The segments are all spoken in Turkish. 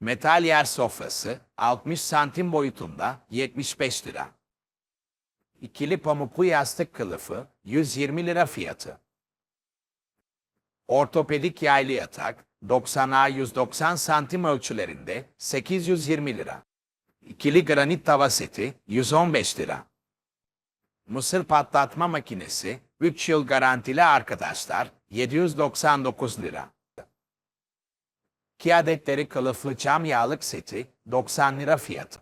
Metal yer sofrası 60 santim boyutunda 75 lira. İkili pamuklu yastık kılıfı 120 lira fiyatı. Ortopedik yaylı yatak 90'a 190 santim ölçülerinde 820 lira. İkili granit tava seti 115 lira. Mısır patlatma makinesi 3 yıl garantili arkadaşlar 799 lira. 2 adetleri kılıflı cam yağlık seti 90 lira fiyatı.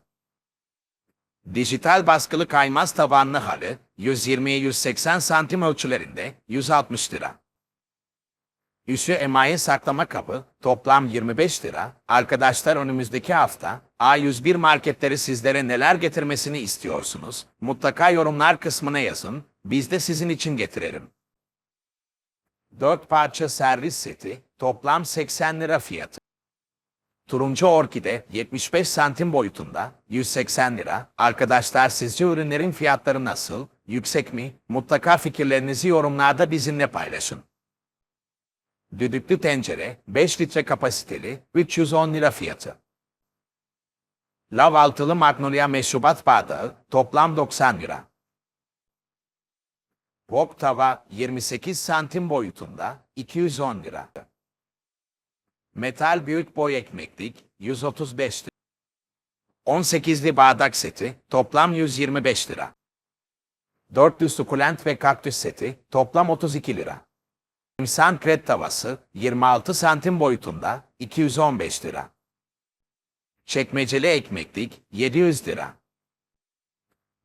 Dijital baskılı kaymaz tabanlı halı 120-180 santim ölçülerinde 160 lira. Üssü emaye saklama kabı toplam 25 lira. Arkadaşlar önümüzdeki hafta A101 marketleri sizlere neler getirmesini istiyorsunuz? Mutlaka yorumlar kısmına yazın. Biz de sizin için getirelim. 4 parça servis seti toplam 80 lira fiyatı. Turuncu orkide 75 santim boyutunda 180 lira. Arkadaşlar sizce ürünlerin fiyatları nasıl? Yüksek mi? Mutlaka fikirlerinizi yorumlarda bizimle paylaşın. Düdüklü tencere 5 litre kapasiteli 310 lira fiyatı. Lav altılı magnolia meşrubat bardağı toplam 90 lira. Wok tava 28 santim boyutunda 210 lira. Metal büyük boy ekmeklik 135 lira. 18'li bardak seti toplam 125 lira. Dörtlü sukulent ve kaktüs seti toplam 32 lira. İnsan kret tavası 26 santim boyutunda 215 lira. Çekmeceli ekmeklik 700 lira.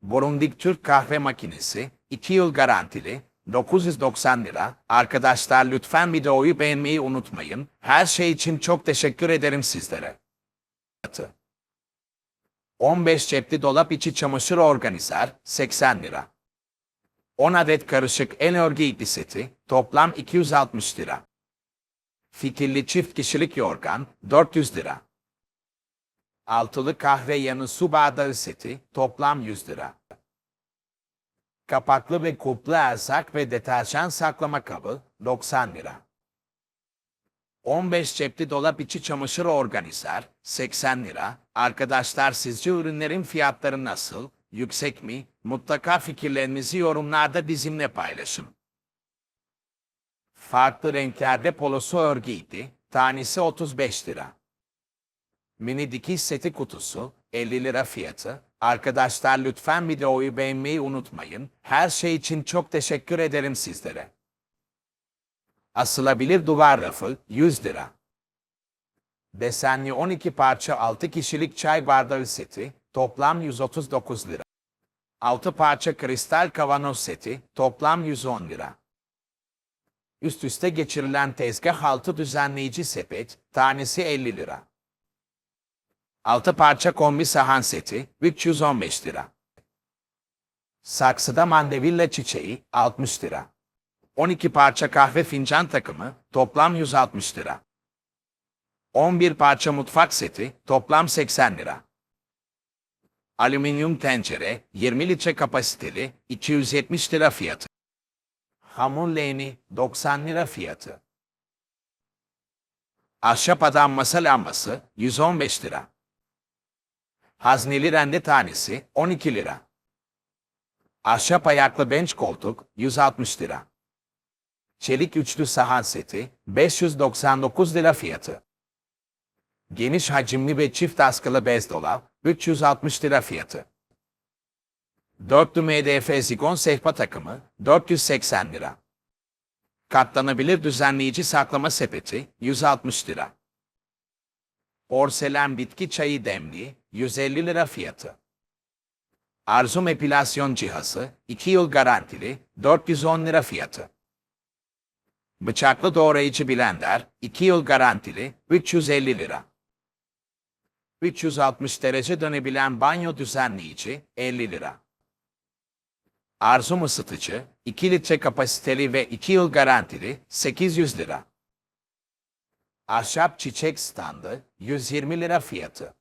Borundik Türk kahve makinesi 2 yıl garantili 990 lira. Arkadaşlar lütfen videoyu beğenmeyi unutmayın. Her şey için çok teşekkür ederim sizlere. 15 cepli dolap içi çamaşır organizer 80 lira. 10 adet karışık el örgü ipli seti toplam 260 lira. Fitilli çift kişilik yorgan 400 lira. Altılı kahve yanı su bardağı seti toplam 100 lira. Kapaklı ve kuplu erzak ve deterjan saklama kabı 90 lira. 15 cepli dolap içi çamaşır organizer 80 lira. Arkadaşlar sizce ürünlerin fiyatları nasıl? Yüksek mi? Mutlaka fikirlerinizi yorumlarda bizimle paylaşın. Farklı renklerde polosu örgü ipi, tanesi 35 lira. Mini dikiş seti kutusu 50 lira fiyatı. Arkadaşlar lütfen videoyu beğenmeyi unutmayın. Her şey için çok teşekkür ederim sizlere. Asılabilir duvar rafı 100 lira. Desenli 12 parça 6 kişilik çay bardağı seti toplam 139 lira. 6 parça kristal kavanoz seti toplam 110 lira. Üst üste geçirilen tezgah altı düzenleyici sepet tanesi 50 lira. 6 parça kombi sahan seti 315 lira. Saksıda mandevilla çiçeği 60 lira. 12 parça kahve fincan takımı toplam 160 lira. 11 parça mutfak seti toplam 80 lira. Alüminyum tencere 20 litre kapasiteli 270 lira fiyatı. Hamur leğeni 90 lira fiyatı. Ahşap adam masa lambası 115 lira. Hazneli rende tanesi 12 lira. Ahşap ayaklı bench koltuk 160 lira. Çelik üçlü sahan seti 599 lira fiyatı. Geniş hacimli ve çift askılı bez dolap 360 lira fiyatı. Dörtlü MDF zigon sehpa takımı 480 lira. Katlanabilir düzenleyici saklama sepeti 160 lira. Porselen bitki çayı demliği 150 lira fiyatı. Arzum epilasyon cihazı 2 yıl garantili 410 lira fiyatı. Bıçaklı doğrayıcı blender 2 yıl garantili 350 lira. 360 derece dönebilen banyo düzenleyici 50 lira. Arzum ısıtıcı 2 litre kapasiteli ve 2 yıl garantili 800 lira. Ahşap çiçek standı 120 lira fiyatı.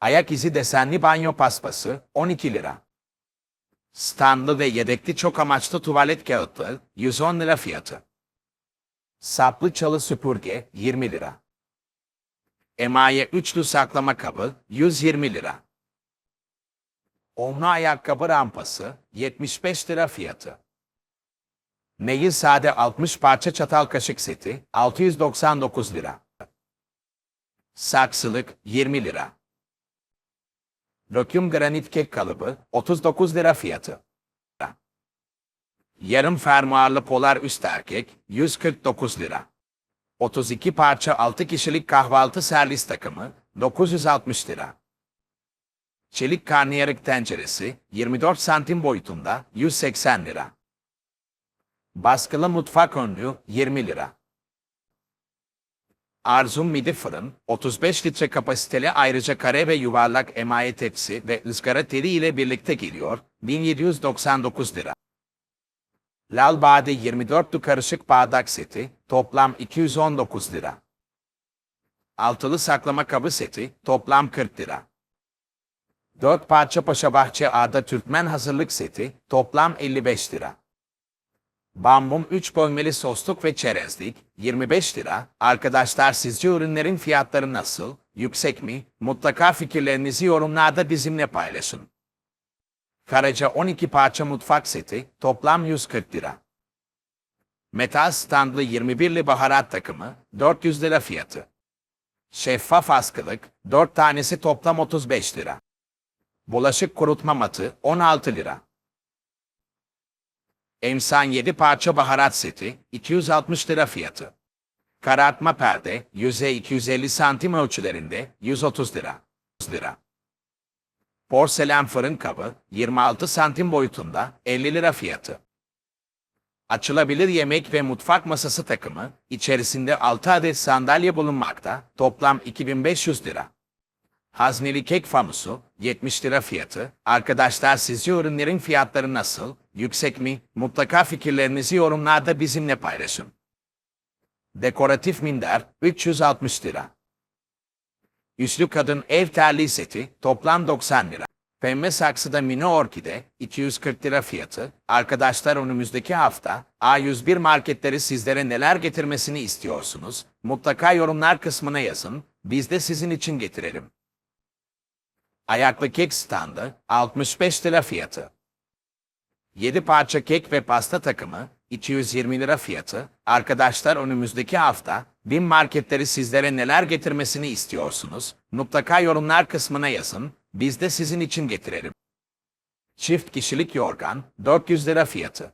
Ayak izi desenli banyo paspası 12 lira. Standlı ve yedekli çok amaçlı tuvalet kağıtları 110 lira fiyatı. Saplı çalı süpürge 20 lira. Emaye üçlü saklama kabı 120 lira. Onlu ayakkabı rampası 75 lira fiyatı. Neyi sade 60 parça çatal kaşık seti 699 lira. Saksılık 20 lira. Döküm granit kek kalıbı 39 lira fiyatı. Yarım fermuarlı polar üst erkek 149 lira. 32 parça 6 kişilik kahvaltı servis takımı 960 lira. Çelik karnıyarık tenceresi 24 santim boyutunda 180 lira. Baskılı mutfak önlüğü 20 lira. Arzum midi fırın 35 litre kapasiteli ayrıca kare ve yuvarlak emaye tepsi ve ızgara teli ile birlikte geliyor 1799 lira. Lal Bade 24'lü karışık bardak seti toplam 219 lira. Altılı saklama kabı seti toplam 40 lira. 4 parça Paşabahçe Ağda Türkmen hazırlık seti toplam 55 lira. Bambum 3 bölmeli sosluk ve çerezlik 25 lira. Arkadaşlar sizce ürünlerin fiyatları nasıl? Yüksek mi? Mutlaka fikirlerinizi yorumlarda bizimle paylaşın. Karaca 12 parça mutfak seti toplam 140 lira. Metal standlı 21'li baharat takımı 400 lira fiyatı. Şeffaf askılık 4 tanesi toplam 35 lira. Bulaşık kurutma matı 16 lira. Emsan 7 parça baharat seti 260 lira fiyatı. Karartma perde yüze 250 santim ölçülerinde 130 lira. 100 lira. Porselen fırın kabı 26 santim boyutunda 50 lira fiyatı. Açılabilir yemek ve mutfak masası takımı içerisinde 6 adet sandalye bulunmakta toplam 2500 lira. Hazneli kek fanusu 70 lira fiyatı. Arkadaşlar sizce ürünlerin fiyatları nasıl? Yüksek mi? Mutlaka fikirlerinizi yorumlarda bizimle paylaşın. Dekoratif minder 360 lira. Üslü kadın ev terliği seti toplam 90 lira. Pembe saksıda mini orkide 240 lira fiyatı. Arkadaşlar önümüzdeki hafta A101 marketleri sizlere neler getirmesini istiyorsunuz? Mutlaka yorumlar kısmına yazın. Biz de sizin için getirelim. Ayaklı kek standı 65 lira fiyatı. 7 parça kek ve pasta takımı 220 lira fiyatı. Arkadaşlar önümüzdeki hafta BİM marketleri sizlere neler getirmesini istiyorsunuz? Mutlaka yorumlar kısmına yazın. Biz de sizin için getirelim. Çift kişilik yorgan 400 lira fiyatı.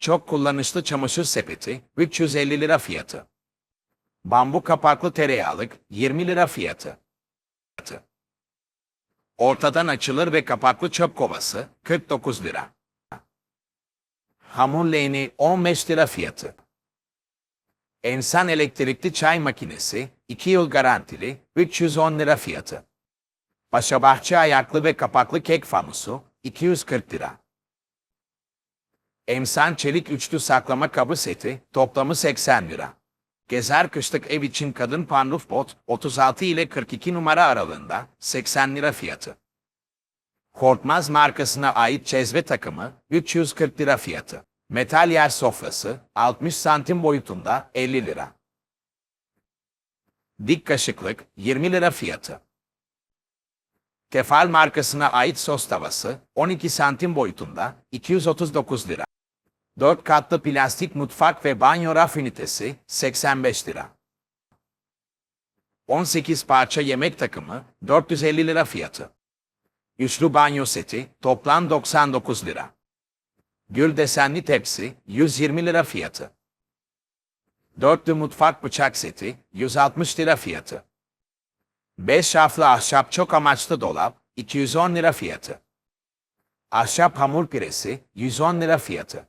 Çok kullanışlı çamaşır sepeti 350 lira fiyatı. Bambu kapaklı tereyağlık 20 lira fiyatı. Ortadan açılır ve kapaklı çöp kovası 49 lira. Hamur leğeni 15 lira fiyatı. Ensan elektrikli çay makinesi 2 yıl garantili 310 lira fiyatı. Paşabahçe ayaklı ve kapaklı kek fanusu 240 lira. Emsan çelik üçlü saklama kabı seti toplamı 80 lira. Gezer kışlık ev için kadın panruf bot 36 ile 42 numara aralığında 80 lira fiyatı. Korkmaz markasına ait çezve takımı 340 lira fiyatı. Metal yer sofrası 60 santim boyutunda 50 lira. Dik kaşıklık 20 lira fiyatı. Tefal markasına ait sos tavası 12 santim boyutunda 239 lira. 4 katlı plastik mutfak ve banyo raf ünitesi 85 lira. 18 parça yemek takımı 450 lira fiyatı. Üçlü banyo seti toplam 99 lira. Gül desenli tepsi 120 lira fiyatı. Dörtlü mutfak bıçak seti 160 lira fiyatı. 5 şaflı ahşap çok amaçlı dolap 210 lira fiyatı. Ahşap hamur piresi 110 lira fiyatı.